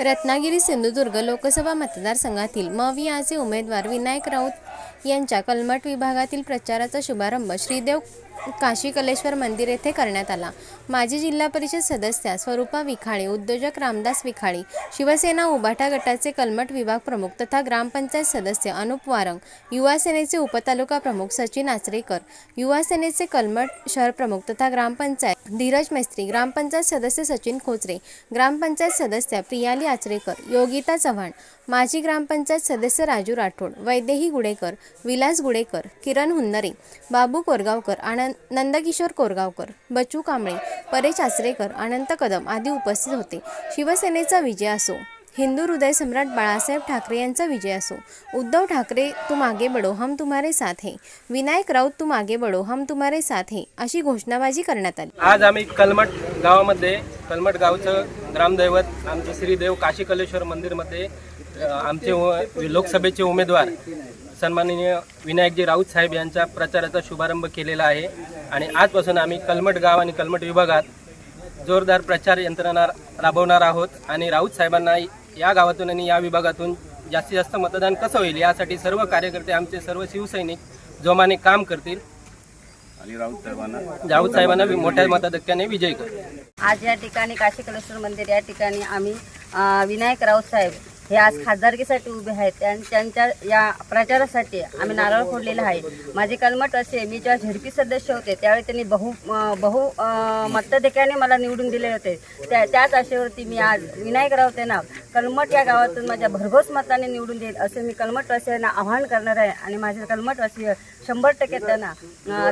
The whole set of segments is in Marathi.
रत्नागिरी सिंधुदुर्ग लोकसभा मतदारसंघातील मवियाचे उमेदवार विनायक राऊत यांच्या कलमट विभागातील प्रचाराचा शुभारंभ श्रीदेव काशी कलेश्वर मंदिर येथे करण्यात आला. माजी जिल्हा परिषद सदस्या स्वरूपा विखाळे उद्योजक रामदास विखाळे शिवसेना उबाटा गटाचे कलमट विभाग प्रमुख तथा ग्रामपंचायत सदस्य अनुप वारंग युवा सेनेचे उपतालुका प्रमुख सचिन आचरेकर युवा सेनेचे कलमट शहर प्रमुख तथा ग्रामपंचायत धीरज मेस्त्री ग्रामपंचायत सदस्य सचिन खोचरे ग्रामपंचायत सदस्या प्रियाली आचरेकर योगिता चव्हाण माजी ग्रामपंचायत सदस्य राजू राठोड वैदेही गुडेकर विलास गुडेकर किरण हुन्नरे बाबू कोरगावकर आनंद नंदकिशोर कोरगावकर बच्चू कांबळे परेश आचरेकर अनंत कदम आदी उपस्थित होते. शिवसेनेचा विजय असो हिंदू हृदय सम्राट बाळासाहेब ठाकरे यांचा विजय असो उद्धव ठाकरे तुम आगे बढो हम तुम्हारे साथ है. विनायक राऊत तुम आगे बडो हम तुम्हारे साथ है. अशी घोषणाबाजी करण्यात आली. आज आम्ही कलमट गावामध्ये कलमट गावचं ग्रामदैवत आमचे श्रीदेव काशी कलेश्वर मंदिरमध्ये आमचे लोकसभेचे उमेदवार सन्माननीय विनायकजी राऊत साहेब यांच्या प्रचाराचा शुभारंभ केलेला आहे. आणि आजपासून आम्ही कलमट गाव आणि कलमट विभागात जोरदार प्रचार यंत्रणा राबवणार आहोत. आणि राऊत साहेबांना या गावातून आणि या विभागातून जास्तीत जास्त मतदान कसं होईल यासाठी सर्व कार्यकर्ते आमचे सर्व शिवसैनिक जोमाने काम करतील. आणि राऊत साहेबांना राऊत साहेबांना मोठ्या मताधिक्याने विजयी करू. आज या ठिकाणी काशी कलेश्वर मंदिर या ठिकाणी आम्ही विनायक राऊत साहेब हे आज खासदारकीसाठी उभे आहेत. त्यां- त्यांच्या या प्रचारासाठी आम्ही नारळ फोडलेला आहे. माझे कलमट असे मी जेव्हा झिडपी सदस्य होते त्यावेळी त्यांनी बहु बहु अ, मताधिक्याने मला निवडून दिले होते. त्या त्याच आशेवरती मी आज विनायक राऊत यांना कलमट या गावातून माझ्या भरघोस मताने निवडून देईल असे मी कलमटवासियांना आवाहन करणार आहे आणि माझे कलमटवासी शंभर टक्के त्यांना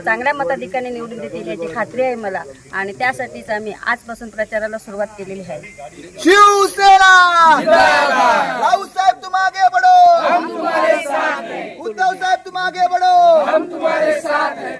चांगल्या मताधिकाने निवडून देतील याची खात्री आहे मला. आणि त्यासाठीच आम्ही आजपासून प्रचाराला सुरुवात केलेली आहे शिवसेना राऊत साहेब तुम आगे बढ़ो हम तुम्हारे साथ हैं उद्धव साहेब तुम आगे बढ़ो